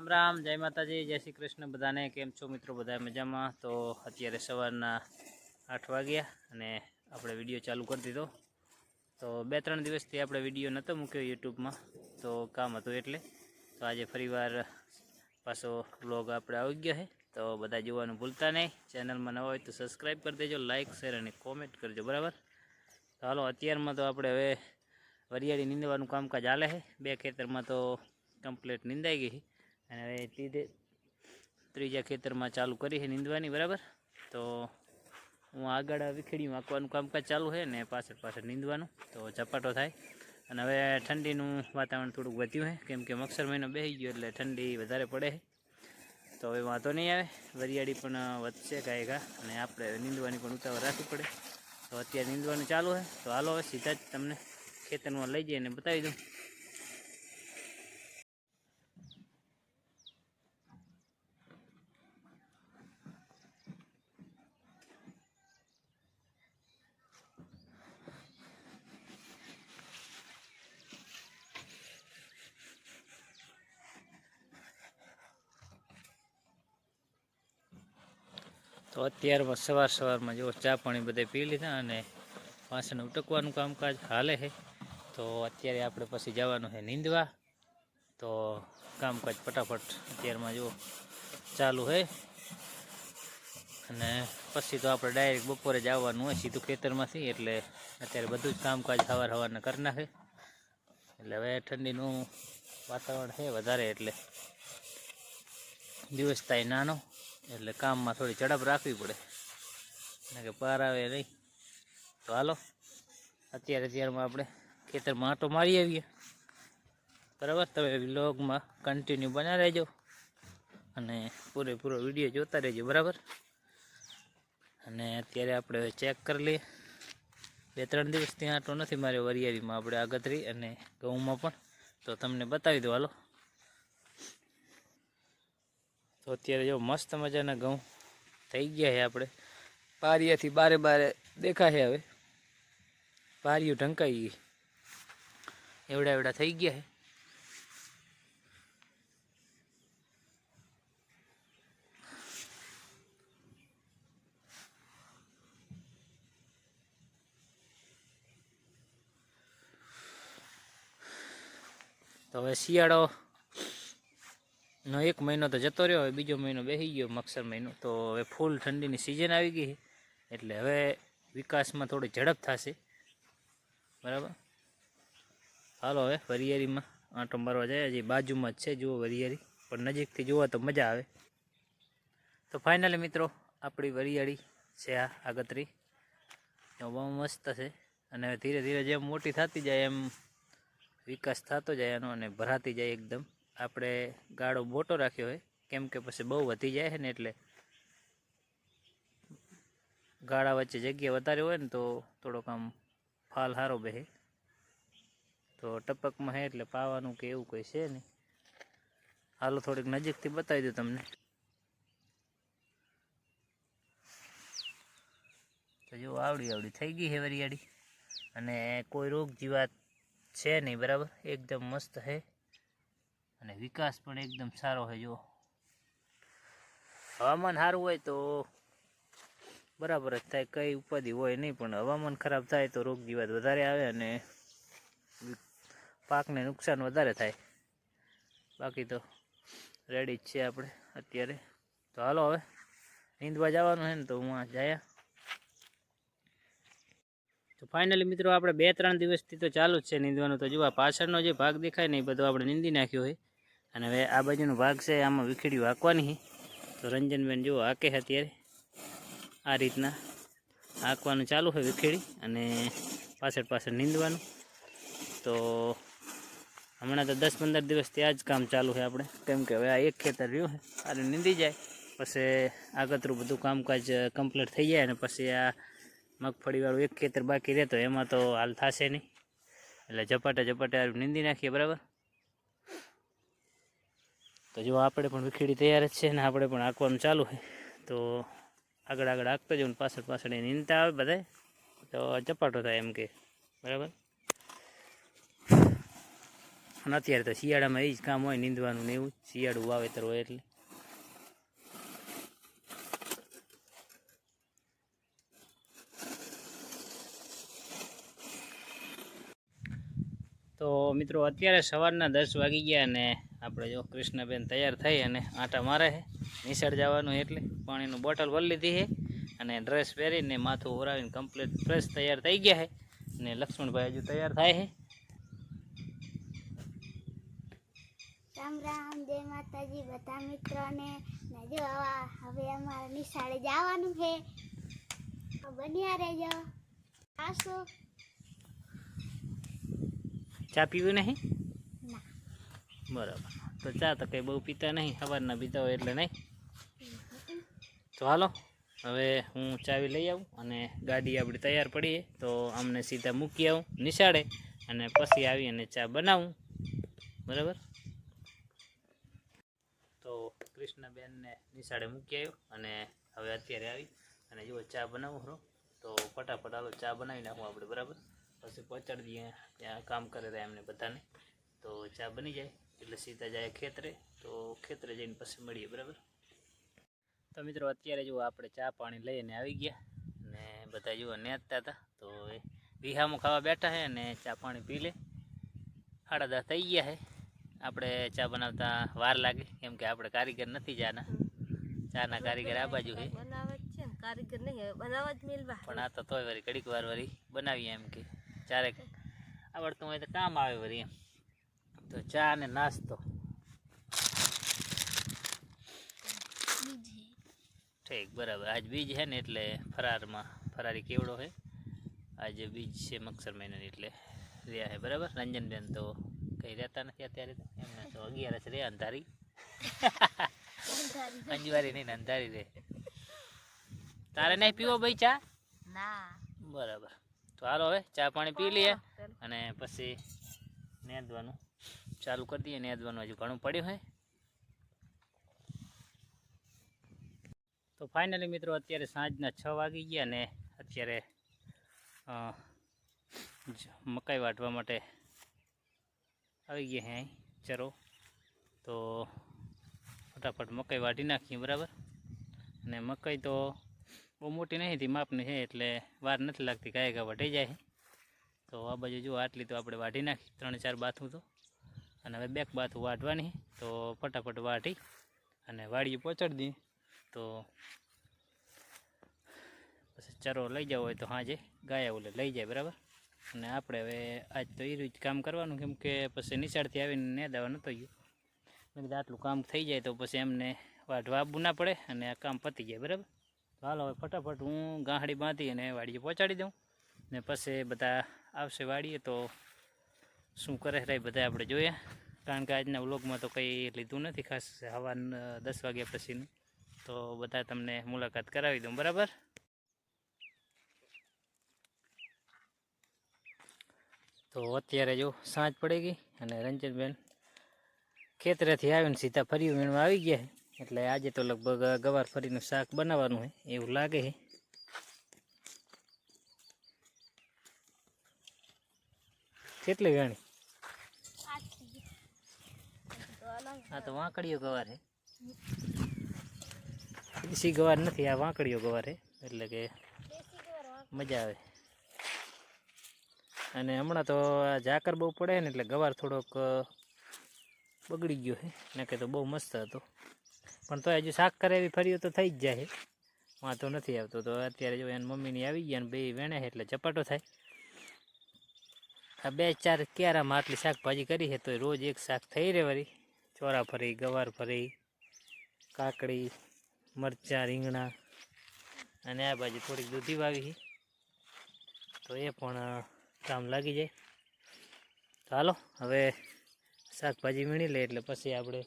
રામ રામ, જય માતાજી, જય શ્રી કૃષ્ણ. બધાને કેમ છો મિત્રો? બધા મજામાં? તો અત્યારે સવારના આઠ વાગ્યા અને આપણે વીડિયો ચાલુ કરી દીધો. તો બે ત્રણ દિવસથી આપણે વીડિયો નહોતો મૂક્યો યુટ્યુબમાં. તો કામ હતું એટલે. તો આજે ફરીવાર પાછો બ્લોગ આપણે આવી ગયો છે. તો બધા જોવાનું ભૂલતા નહીં. ચેનલમાં નવા હોય તો સબસ્ક્રાઈબ કરી દેજો લાઇક શેર અને કોમેન્ટ કરજો. બરાબર? તો હાલો, અત્યારમાં તો આપણે હવે વરિયાળી નીંદવાનું કામકાજ હાલે છે. બે ખેતરમાં તો કમ્પ્લીટ નીંદાઈ ગઈ છે. અને હવે ત્રીજે ત્રીજા ખેતરમાં ચાલુ કરી છે નીંદવાની, બરાબર? તો હું આગળ વિખેડી વાંકવાનું કામકાજ ચાલુ છે ને પાછળ પાછળ નીંદવાનું, તો ઝપાટો થાય. અને હવે ઠંડીનું વાતાવરણ થોડુંક વધ્યું છે, કેમ કે મક્ષર મહિનો બેસી ગયો એટલે ઠંડી વધારે પડે છે. તો હવે વાંધો નહીં આવે, વરિયાળી પણ વધશે કાંઈ ઘા અને આપણે નીંદવાની પણ ઉતાવળ રાખવી પડે. તો અત્યારે નીંદવાનું ચાલુ છે, તો હાલો હવે સીધા જ તમને ખેતરમાં લઈ જઈને બતાવી દઉં. તો અત્યારમાં સવાર સવારમાં જો ચા પાણી બધે પી લીધા અને વાસણ ઉટકવાનું કામકાજ હાલે છે. તો અત્યારે આપણે પછી જવાનું છે નીંદવા. તો કામકાજ ફટાફટ અત્યારમાં જો ચાલુ છે. અને પછી તો આપણે ડાયરેક્ટ બપોરે જ આવવાનું હોય સીધું ખેતરમાંથી, એટલે અત્યારે બધું જ કામકાજ સવાર સવારના કરી નાખે. એટલે હવે ઠંડીનું વાતાવરણ છે વધારે, એટલે દિવસ થાય નાનો. એટલે કામમાં થોડી ઝડપ રાખવી પડે. એટલે કે પાર આવે નહીં. તો હાલો, અત્યારે અત્યારમાં આપણે ખેતરમાં આંટો મારી આવીએ. બરાબર? તમે વ્લોગમાં કન્ટિન્યુ બના રહેજો અને પૂરેપૂરો વીડિયો જોતા રહેજો, બરાબર? અને અત્યારે આપણે ચેક કરી લઈએ. બે ત્રણ દિવસથી આંટો નથી માર્યો વરિયાળીમાં આપણે આગતરી અને ઘઉંમાં પણ. તો તમને બતાવી દો હાલો. તો અત્યારે જો મસ્ત મજાના ઘઉં થઈ ગયા છે આપણે. પારિયાથી બારે બારે દેખાશે હવે. પારિયું ઢંકાઈ ગઈ. એવડા એવડા થઈ ગયા છે. તો હવે શિયાળો નો એક મહિનો તો જતો રહ્યો, હવે બીજો મહિનો બેસી ગયો મક્ષર મહિનો. તો હવે ફૂલ ઠંડીની સિઝન આવી ગઈ એટલે હવે વિકાસમાં થોડી ઝડપ થશે. બરાબર? હાલો હવે વરિયાળીમાં આંટો મારવા જાય, હજી બાજુમાં જ છે, જુઓ વરિયાળી પણ નજીકથી જુઓ તો મજા આવે. તો ફાઇનલી મિત્રો, આપણી વરિયાળી છે આ આગતરી. બહુ મસ્ત છે. અને હવે ધીરે ધીરે જેમ મોટી થતી જાય, એમ વિકાસ થતો જાય, એનો અને ભરાતી જાય એકદમ. આપણે ગાળો મોટો રાખ્યો હોય, કેમ કે પછી બહુ વધી જાય છે ને એટલે ગાળા વચ્ચે જગ્યા વધારે હોય ને તો થોડોક આમ ફાલ સારો બેસે તો ટપકમાં હે એટલે પાવાનું કે એવું કંઈ છે નહીં. હાલો થોડીક નજીકથી બતાવી દઉં તમને. તો જો આવડી આવડી થઈ ગઈ છે વરિયાળી. અને કોઈ રોગ જીવાત છે નહીં, બરાબર? એકદમ મસ્ત છે. અને વિકાસ પણ એકદમ સારો છે, જો. હવામાન સારું હોય તો બરાબર જ થાય, કંઈ ઉપાધિ હોય નહીં, પણ હવામાન ખરાબ થાય તો રોગ જીવાત વધારે આવે અને પાકને નુકસાન વધારે થાય. બાકી તો રેડી જ છે આપણે અત્યારે. તો હાલો હવે, નીંદવા જવાનું છે ને તો હું જયા. તો ફાઇનલી મિત્રો, આપણે બે ત્રણ દિવસથી તો ચાલુ જ છે નીંદવાનું. તો જુઓ પાછળનો જે ભાગ દેખાય ને એ બધો આપણે નીંદી નાખ્યો હોય અને હવે આ બાજુનો ભાગ છે, આમાં વિખેડી હાંકવાની છે. તો રંજનબેન જુઓ હાકે છે અત્યારે, આ રીતના હાંકવાનું ચાલુ છે વિખેડી અને પાછળ પાછળ નીંદવાનું. તો હમણાં તો દસ પંદર દિવસથી આ જ કામ ચાલુ છે આપણે. કેમ કે હવે આ એક ખેતર રહ્યું છે, આને નીંદી જાય. પછી આગતરું બધું કામકાજ કમ્પ્લીટ થઈ જાય અને પછી આ મગફળીવાળું એક ખેતર બાકી રહેતો એમાં તો હાલ થશે નહીં. એટલે ઝપાટા ઝપાટા નીંદી નાખીએ, બરાબર? તો જો આપણે પણ વિખેડી તૈયાર જ છે ને આપણે પણ આંકવાનું ચાલુ છે. તો આગળ આગળ આંકતો જવું પાછળ પાછળ એ નીંદતા આવે બધાય. તો ચપાટો થાય એમ કે. બરાબર? અને અત્યારે તો શિયાળામાં એ જ કામ હોય, નીંદવાનું ને એવું શિયાળું વાવેતર હોય એટલે. તો મિત્રો, અત્યારે સવારના દસ વાગી ગયા અને આપણે જો કૃષ્ણબેન તૈયાર થઈ અને આંટા મારે છે. નિસળ જવાનું એટલે પાણીનું બોટલ ભરી લીધી છે અને ડ્રેસ પહેરીને માથું ઓરાવીને કમ્પ્લીટ ફ્રેશ તૈયાર થઈ ગયા છે. અને લક્ષ્મણભાઈ હજુ તૈયાર થાય છે. રામ રામ જય માતાજી બધા મિત્રોને. જો હવે અમારે નિશાળે જવાનું છે. બન્યા રહેજો. આસો ચા પીવું નહીં? બરાબર. તો ચા તો કંઈ બહુ પીતા નહીં, સવારના પીતા હોય એટલે નહીં. તો હાલો, હવે હું ચાવી લઈ આવું અને ગાડી આપણી તૈયાર પડીએ તો અમને સીધા મૂકી આવું નિશાળે અને પછી આવી અને ચા બનાવું. બરાબર? તો કૃષ્ણબેનને નિશાળે મૂકી આવ્યો અને હવે અત્યારે આવી અને જુઓ ચા બનાવું ખરો તો ફટાફટ હાલો ચા બનાવી નાખું આપણે, બરાબર? પછી પહોંચાડી દઈએ, ત્યાં કામ કરે રહ્યા એમને બધાને. તો ચા બની જાય. એટલે સીધા જાય ખેતરે. તો ખેતરે જઈને પછી મળીએ બરાબર? તો મિત્રો અત્યારે જુઓ આપણે ચા પાણી લઈને આવી ગયા અને બધા જુઓ નેતતા હતા તો એ વિહામું ખાવા બેઠા છે અને ચા પાણી પી લે. સાડા દસ થઈ ગયા છે આપણે ચા બનાવતા વાર લાગે કેમ કે આપણે કારીગર નથી જાના. ચાના કારીગર આ બાજુ છે કારીગર નહીં બનાવવા જ મેલવા. પણ આ તો તોય વળી ઘડીક વાર વળી બનાવીએ એમ કે. ચારે આવડતું હોય તો કામ આવે વળી એમ. તો ચા અને નાસ્તો. ઠીક બરાબર. આજ બીજ છે ને એટલે ફરારમાં ફરારી કેવડો છે આજે બીજ છે મગસર મહિનાની એટલે રહ્યા છે બરાબર? રંજનબેન તો કંઈ રહેતા નથી અત્યારે તો. એમને તો અગિયાર જ રહે અંધારી. અંજવારી નહીં અંધારી રહે. તારે નહીં પીવો ભાઈ ચા? બરાબર. તો હાલો હવે ચા પાણી પી લઈએ અને પછી નેદવાનું. ચાલુ કરી દઈએ નેદવાનું હજુ ઘણું પડ્યું હોય તો ફાઇનલી મિત્રો, અત્યારે સાંજના છ વાગી ગયા ને અત્યારે મકાઈ વાટવા માટે આવી ગયા હે ચરો. તો ફટાફટ મકાઈ વાટી નાખીએ, બરાબર? અને મકાઈ તો બહુ મોટી નહીં હતી, માપની છે એટલે વાર નથી લાગતી, ગાય ગા વટાઈ જાય તો આ બાજુ જુઓ આટલી તો આપણે વાઢી નાખી, ત્રણ ચાર બાથું તો. અને હવે બેક બાથું વાટવાની તો ફટાફટ વાટી અને વાડીએ પહોંચાડી દઈએ. તો પછી ચરો લઈ જવો હોય તો હાજે ગાયા ઓલે લઈ જાય, બરાબર? અને આપણે હવે આજ તો એ રીત કામ કરવાનું, કેમ કે પછી નિશાળથી આવીને ને દાવા નહોતો ગયું. મેં કીધું આટલું કામ થઈ જાય તો પછી એમને વાઢવા આપવું ના પડે અને આ કામ પતી જાય, બરાબર? તો હાલો હવે ફટાફટ હું ગાંહડી બાંધી અને વાડીએ પહોંચાડી દઉં. ને પછી બધા આવશે વાડીએ તો શું કરે રહે બધા આપણે જોઈએ. કારણ કે આજના વ્લોગમાં તો કંઈ લીધું નથી ખાસ હવા દસ વાગ્યા પછીનું. તો બધા તમને મુલાકાત કરાવી દઉં, બરાબર? તો અત્યારે જો સાંજ પડી ગઈ અને રંજનબેન ખેતરેથી આવીને સીધા ફરી વીણવા આવી ગયા એટલે આજે તો લગભગ ગવાર ફરીનું શાક બનાવવાનું હોય એવું લાગે છે. કેટલી વેણી? આ તો વાંકડીયો ગવાર છે દેશી ગવાર નથી આ વાંકડીયો ગવાર છે એટલે કે મજા આવે. અને હમણાં તો આ ઝાકર બહુ પડે ને એટલે ગવાર થોડોક બગડી ગયો છે ને તો બહુ મસ્ત હતો. પણ તો હજુ શાક કરે એવી ફરીઓ તો થઈ જ જાય હે. વાંધો નથી આવતો. તો અત્યારે જો એની મમ્મીની આવી ગયા ને બે વેણે છે એટલે ચપાટો થાય. આ બે ચાર ક્યારામાં આટલી શાકભાજી કરી છે તો રોજ એક શાક થઈ રહે વળી. ચોરા ફરી, ગવાર ફરી, કાકડી, મરચાં, રીંગણા અને આ બાજુ થોડીક દૂધી વાવી તો એ પણ કામ લાગી જાય. તો હાલો, હવે શાકભાજી વીણી લે એટલે પછી આપણે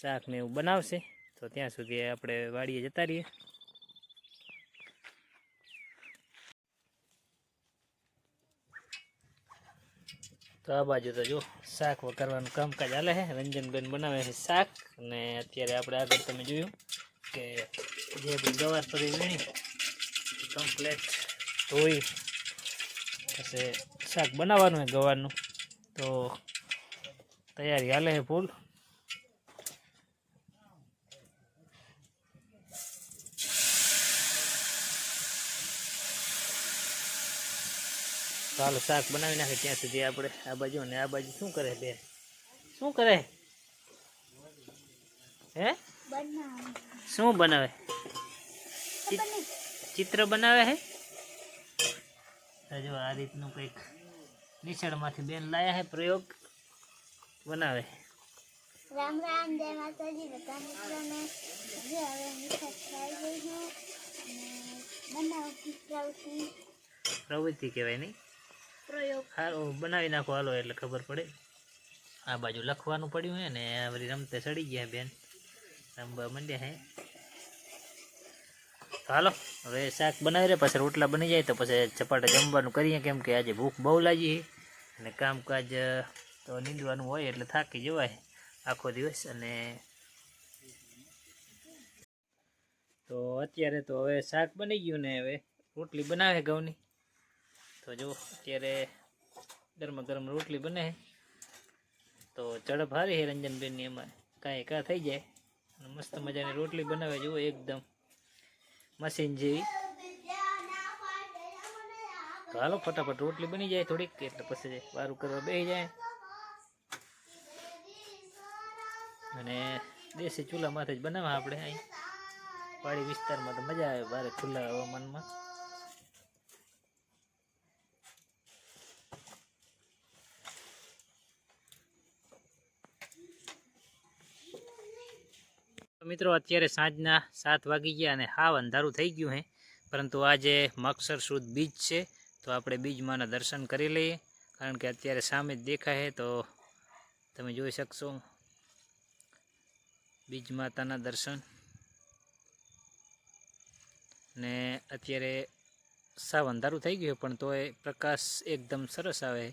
શાક ને એવું બનાવશે. તો ત્યાં સુધી આપણે વાડીએ જતા રહીએ. તો આ બાજુ તો જો શાક વઘારવાનું કામકાજ હાલે છે. રંજનબેન બનાવે છે શાક અને અત્યારે આપણે આગળ તમે જોયું કે જે બી ગવાર ફરી વીણી કમ્પ્લેટ ધોઈ, પછી શાક બનાવવાનું હોય ગવારનું. તો તૈયારી હાલે છે ફૂલ. ચાલો શાક બનાવી નાખે ત્યાં સુધી આપણે આ બાજુ અને આ બાજુ શું કરે બેન? શું કરે? હે? શું બનાવે? ચિત્ર બનાવે છે જો આ રીતનું કંઈક નિશાળમાંથી બેન લાયા હે પ્રયોગ? બનાવે રામ રામ જય માતાજી બધા મિત્રોને. જો હવે મીઠા ખાઈ ગઈ છું. બનાવ પ્રવૃત્તિ પ્રવૃત્તિ કહેવાય નહીં? સારું બનાવી નાખો હાલો, એટલે ખબર પડે. આ બાજુ લખવાનું પડ્યું હે ને, આ રમતે ચડી ગયા બેન. રમવા માંડ્યા હે. હાલો, હવે શાક બનાવી રે, પછી રોટલા બની જાય તો પછી ચપાટા જમવાનું કરીએ. કેમ કે આજે ભૂખ બહુ લાગી અને કામકાજ તો નીંદવાનું હોય એટલે થાકી જવાય આખો દિવસ. અને તો અત્યારે તો હવે શાક બની ગયું ને હવે રોટલી બનાવે ઘઉંની. તો જો, અત્યારે ગરમા ગરમ રોટલી બને. તો ઝડપ હારી છે રંજનબેનની એમાં. કાંઈ કાં થઈ જાય. અને મસ્ત મજાની રોટલી બનાવે જુઓ એકદમ. મશીન જેવી. તો હાલો, ફટાફટ રોટલી બની જાય થોડીક, એટલે પછી વારું કરવા બે જાય. અને દેશી ચૂલા માથે જ બનાવવા આપણે અહીં. પહાડી વિસ્તારમાં તો મજા આવે ભારે ખુલ્લા હવામાનમાં. મિત્રો, અત્યારે સાંજના સાત વાગી ગયા અને હાવ અંધારું થઈ ગયું હે. પરંતુ આજે મક્ષર સુદ બીજ છે, તો આપણે બીજમાંના દર્શન કરી લઈએ. કારણ કે અત્યારે સામે જ દેખાય છે તો તમે જોઈ શકશો. બીજ માતાના દર્શન. ને અત્યારે સાવ અંધારું થઈ ગયું પણ તોય પ્રકાશ એકદમ સરસ આવે